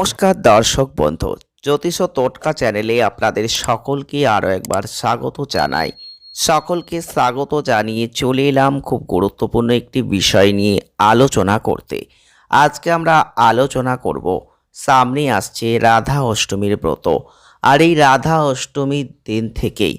নমস্কার দর্শক বন্ধু, জ্যোতিষ টোটকা চ্যানেলে আপনাদের সকলকে আরও একবার স্বাগত জানাই। সকলকে স্বাগত জানিয়ে চলে এলাম খুব গুরুত্বপূর্ণ একটি বিষয় নিয়ে আলোচনা করতে। আজকে আমরা আলোচনা করব, সামনে আসছে রাধা অষ্টমীর ব্রত। আর এই রাধা অষ্টমীর দিন থেকেই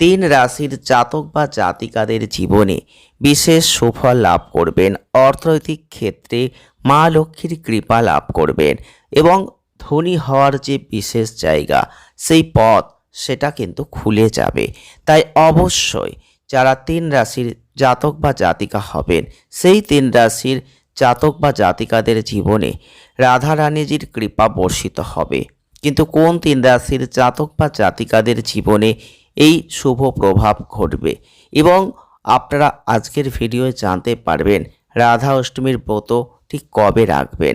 তিন রাশির জাতক বা জাতিকাদের জীবনে বিশেষ সুফল লাভ করবেন অর্থনৈতিক ক্ষেত্রে মা লক্ষ্মীর কৃপা লাভ করবেন এবং ধনী হওয়ার যে বিশেষ জায়গা, সেই পথ সেটা কিন্তু খুলে যাবে। তাই অবশ্যই যারা তিন রাশির জাতক বা জাতিকা হবেন, সেই তিন রাশির জাতক বা জাতিকাদের জীবনে রাধা রানীজির কৃপা বর্ষিত হবে। কিন্তু কোন তিন রাশির জাতক বা জাতিকাদের জীবনে এই শুভ প্রভাব ঘটবে? এবং আপনারা আজকের ভিডিওয়ে জানতে পারবেন, রাধা অষ্টমীর ব্রত ঠিক কবে রাখবেন?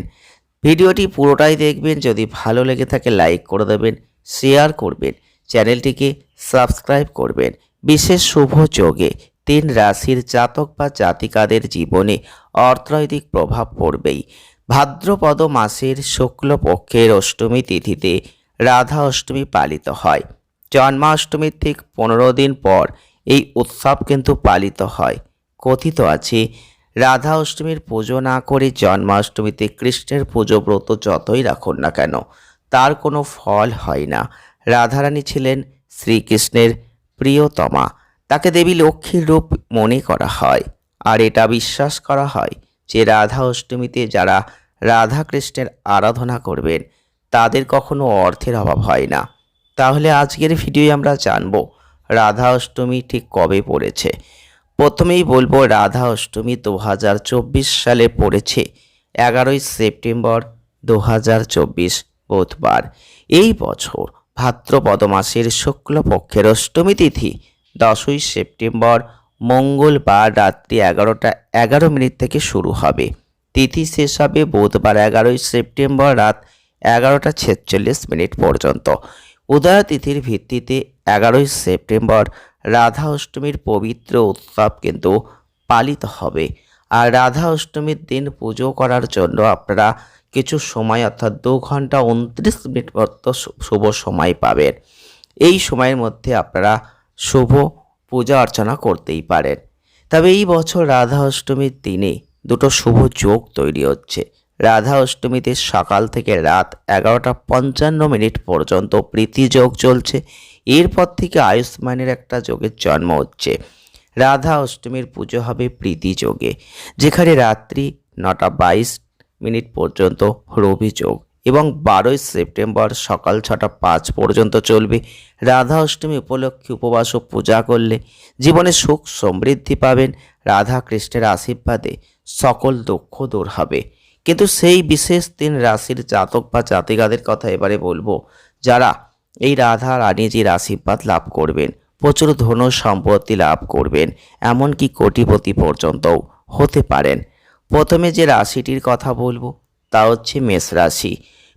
ভিডিওটি পুরোটাই দেখবেন, যদি ভালো লেগে থাকে লাইক করে দেবেন, শেয়ার করবেন, চ্যানেলটিকে সাবস্ক্রাইব করবেন। বিশেষ শুভ যোগে তিন রাশির জাতক বা জাতিকাদের জীবনে অর্থনৈতিক প্রভাব পড়বেই। ভাদ্রপদ মাসের শুক্লপক্ষের অষ্টমী তিথিতে রাধা অষ্টমী পালিত হয়। জন্মাষ্টমীর ঠিক পনেরো দিন পর এই উৎসব কিন্তু পালিত হয়। কথিত আছে রাধা অষ্টমীর পুজো না করে জন্মাষ্টমীতে কৃষ্ণের পুজো ব্রত যতই রাখুন না কেন, তার কোনো ফল হয় না। রাধারানী ছিলেন শ্রীকৃষ্ণের প্রিয়তমা। তাকে দেবী লক্ষ্মীর রূপ মনে করা হয়। আর এটা বিশ্বাস করা হয় যে রাধা অষ্টমীতে যারা রাধা কৃষ্ণের আরাধনা করবেন, তাদের কখনো অর্থের অভাব হয় না। তাহলে আজকের ভিডিওয়ে আমরা জানব রাধা অষ্টমী ঠিক কবে পড়েছে। প্রথমেই বলব রাধা অষ্টমী দু হাজার চব্বিশ সালে পড়েছে, এগারোই সেপ্টেম্বর দু হাজার চব্বিশ বুধবার। এই বছর ভাদ্রপদ মাসের শুক্লপক্ষের অষ্টমী তিথি, দশই সেপ্টেম্বর মঙ্গলবার রাত্রি এগারোটা এগারো মিনিট থেকে শুরু হবে। তিথি শেষ হবে বুধবার এগারোই সেপ্টেম্বর রাত এগারোটা ছেচল্লিশ মিনিট পর্যন্ত। উদয় তিথির ভিত্তিতে এগারোই সেপ্টেম্বর রাধা অষ্টমীর পবিত্র উৎসব কিন্তু পালিত হবে। আর রাধা অষ্টমীর দিন পুজো করার জন্য আপনারা কিছু সময়, অর্থাৎ দু ঘণ্টা উনত্রিশ মিনিট শু- শুভ সময় পাবেন। এই সময়ের মধ্যে আপনারা শুভ পূজা অর্চনা করতেই পারেন। তবে এই বছর রাধা অষ্টমীর দিনে দুটো শুভ যোগ তৈরি হচ্ছে। রাধা অষ্টমীতে সকাল থেকে রাত এগারোটা পঞ্চান্ন মিনিট পর্যন্ত প্রীতি যোগ চলছে। এরপর থেকে আয়ুষ্মানের একটা যোগের জন্ম হচ্ছে। রাধা অষ্টমীর পুজো হবে প্রীতি যোগে, যেখানে রাত্রি নটা বাইশ মিনিট পর্যন্ত রবি যোগ এবং বারোই সেপ্টেম্বর সকাল ছটা পাঁচ পর্যন্ত চলবে। রাধা অষ্টমী উপলক্ষে উপবাস ও পূজা করলে জীবনে সুখ সমৃদ্ধি পাবেন। রাধা কৃষ্ণের আশীর্বাদে সকল দুঃখ দূর হবে। কিন্তু সেই বিশেষ দিন রাশির জাতক বা জাতিকাদের কথা এবারে বলব, যারা এই রাধা রানীজির আশীর্বাদ লাভ করবেন, প্রচুর ধন সম্পত্তি লাভ করবেন, এমনকি কোটিপতি পর্যন্তও হতে পারেন। প্রথমে যে রাশিটির কথা বলব, তা হচ্ছে মেষ রাশি।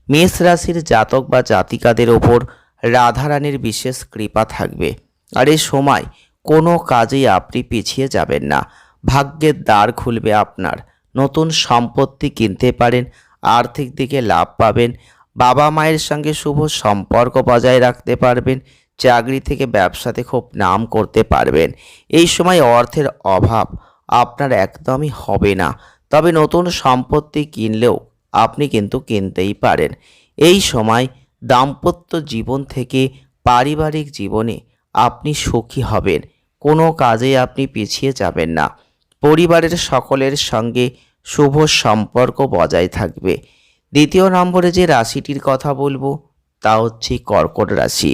মেষ রাশির জাতক বা জাতিকাদের ওপর রাধারানীর বিশেষ কৃপা থাকবে। আর এই সময় কোনো কাজেই আপনি পিছিয়ে যাবেন না। ভাগ্যের দ্বার খুলবে আপনার। নতুন সম্পত্তি কিনতে পারেন, আর্থিক দিকে লাভ পাবেন বাবা মায়ের সঙ্গে শুভ সম্পর্ক বজায় রাখতে পারবেন, চাকরি থেকে ব্যবসাতে খুব নাম করতে পারবেন। এই সময় অর্থের অভাব আপনার একদমই হবে না। তবে নতুন সম্পত্তি কিনলেও আপনি কিন্তু কিনতেই পারেন। এই সময় দাম্পত্য জীবন থেকে পারিবারিক জীবনে আপনি সুখী হবেন। কোনো কাজে আপনি পিছিয়ে যাবেন না। পরিবারের সকলের সঙ্গে শুভ সম্পর্ক বজায় থাকবে। দ্বিতীয় নম্বরে যে রাশিটির কথা বলব, তা হচ্ছে কর্কট রাশি।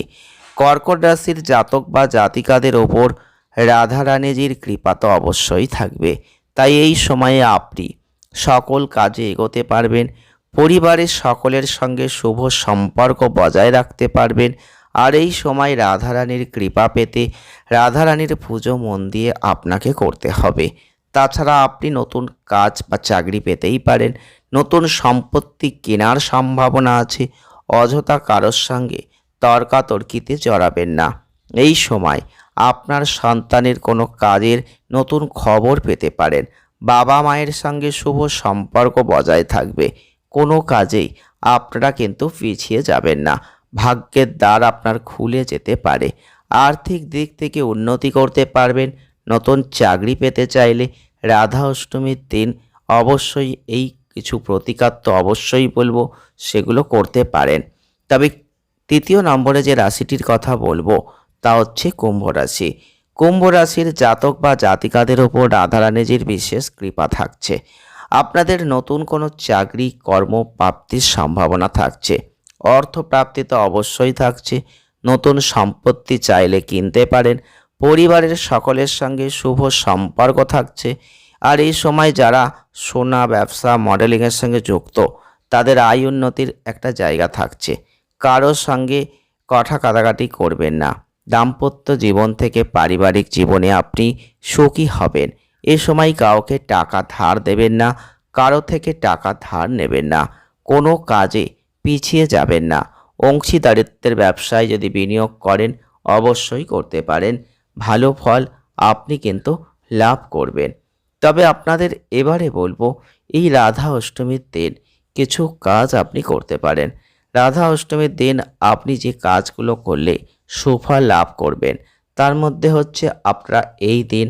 কর্কট রাশির জাতক বা জাতিকাদের ওপর রাধারানীজির কৃপা তো অবশ্যই থাকবে। তাই এই সময়ে আপনি সকল কাজে এগোতে পারবেন, পরিবারের সকলের সঙ্গে শুভ সম্পর্ক বজায় রাখতে পারবেন, আর এই সময় রাধারানীর কৃপা পেতে রাধারানীর পুজো মন দিয়ে আপনাকে করতে হবে। তাছাড়া আপনি নতুন কাজ বা চাকরি পেতেই পারেন নতুন সম্পত্তি কেনার সম্ভাবনা আছে, অযথা কারোর সঙ্গে তর্কাতর্কিতে জড়াবেন না। এই সময় আপনার সন্তানের কোনো কাজের নতুন খবর পেতে পারেন। বাবা মায়ের সঙ্গে শুভ সম্পর্ক বজায় থাকবে। কোনো কাজেই আপনারা কিন্তু পিছিয়ে যাবেন না। ভাগ্যের দ্বার আপনার খুলে যেতে পারে। আর্থিক দিক থেকে উন্নতি করতে পারবেন। নতুন চাকরি পেতে চাইলে রাধা অষ্টমীর দিন অবশ্যই এই কিছু প্রতিকার তো অবশ্যই বলব, সেগুলো করতে পারেন। তবে তৃতীয় নম্বরে যে রাশিটির কথা বলব, তা হচ্ছে কুম্ভ রাশি। কুম্ভ রাশির জাতক বা জাতিকাদের ওপর রাধারানীজির বিশেষ কৃপা থাকছে। আপনাদের নতুন কোনো চাকরি, কর্ম, প্রাপ্তির সম্ভাবনা থাকছে। অর্থ প্রাপ্তি তো অবশ্যই থাকছে। নতুন সম্পত্তি চাইলে কিনতে পারেন। পরিবারের সকলের সঙ্গে শুভ সম্পর্ক থাকছে। আর এই সময় যারা সোনা ব্যবসা মডেলিংয়ের সঙ্গে যুক্ত, তাদের আয় উন্নতির একটা জায়গা থাকছে। কারোর সঙ্গে কথা কাটাকাটি করবেন না। দাম্পত্য জীবন থেকে পারিবারিক জীবনে আপনি সুখী হবেন। এ সময় কাউকে টাকা ধার দেবেন না, কারও থেকে টাকা ধার নেবেন না। কোনো কাজে পিছিয়ে যাবেন না। অংশীদারিত্বের ব্যবসায় যদি বিনিয়োগ করেন, অবশ্যই করতে পারেন। ভালো ফল আপনি কিন্তু লাভ করবেন। তবে আপনাদের এবারে বলব, এই রাধা অষ্টমীর দিন কিছু কাজ আপনি করতে পারেন। রাধা অষ্টমীর দিন আপনি যে কাজগুলো করলে সুফল লাভ করবেন, তার মধ্যে হচ্ছে আপনারা এই দিন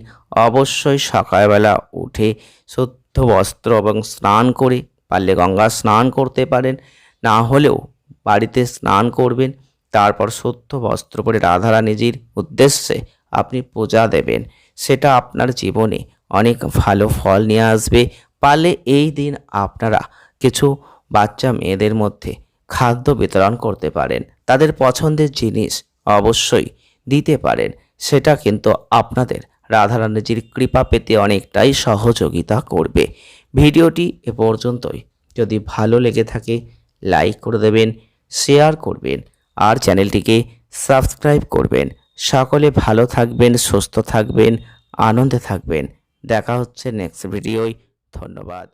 অবশ্যই সকালবেলা উঠে শুদ্ধ বস্ত্র এবং স্নান করে পারলে গঙ্গা স্নান করতে পারেন। না হলেও বাড়িতে স্নান করবেন, তারপর শুদ্ধ বস্ত্র পরে রাধারানীজির উদ্দেশ্যে আপনি পূজা দেবেন। সেটা আপনার জীবনে অনেক ভালো ফল নিয়ে আসবে। পারলে এই দিন আপনারা কিছু বাচ্চা মেয়েদের মধ্যে খাদ্য বিতরণ করতে পারেন। তাদের পছন্দের জিনিস অবশ্যই দিতে পারেন। সেটা কিন্তু আপনাদের রাধারানীজির কৃপা পেতে অনেকটাই সহযোগিতা করবে। ভিডিওটি এ পর্যন্তই। যদি ভালো লেগে থাকে, লাইক করে দেবেন, শেয়ার করবেন আর চ্যানেলটিকে সাবস্ক্রাইব করবেন। সকলে ভালো থাকবেন, সুস্থ থাকবেন, আনন্দে থাকবেন। দেখা হচ্ছে নেক্সট ভিডিওয় ধন্যবাদ।